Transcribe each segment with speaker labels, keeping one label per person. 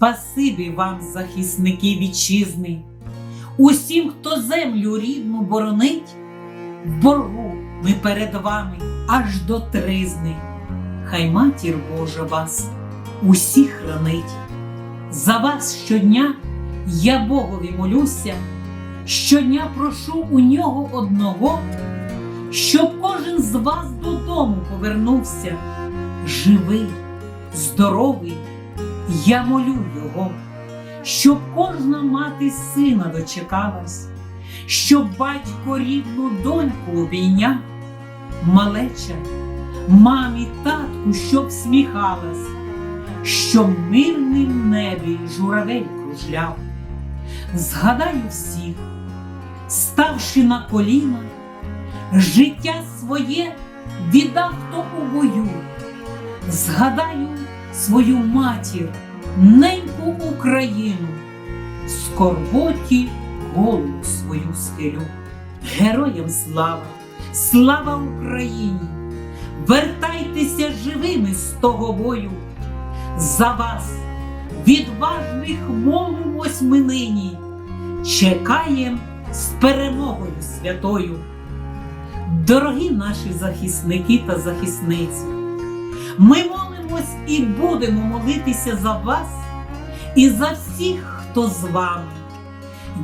Speaker 1: Спасибі вам, захисники вітчизни, усім, хто землю рідну боронить, в боргу ми перед вами аж до тризни. Хай матір Божа вас усіх хранить. За вас щодня я Богові молюся, щодня прошу у нього одного, щоб кожен з вас додому повернувся, живий, здоровий, я молю його, щоб кожна мати сина дочекалась, щоб батько рідну доньку обійняв, малеча, мамі, татку, щоб сміхалась, щоб мирним небі журавель кружляв. Згадаю всіх, ставши на коліна, життя своє віддав хто у бою. Згадаю свою матір, неньку Україну, скорботі голову свою схилю. Героям слава, слава Україні! Вертайтеся живими з того бою. За вас, відважних, молимось ми нині, чекаєм з перемогою святою. Дорогі наші захисники та захисниці, ми молимось і будемо молитися за вас і за всіх, хто з вами.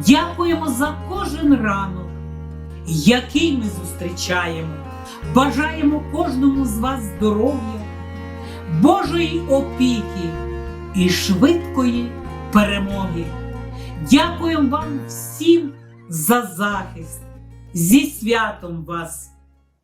Speaker 1: Дякуємо за кожен ранок, який ми зустрічаємо. Бажаємо кожному з вас здоров'я, Божої опіки і швидкої перемоги. Дякуємо вам всім за захист. Зі святом вас!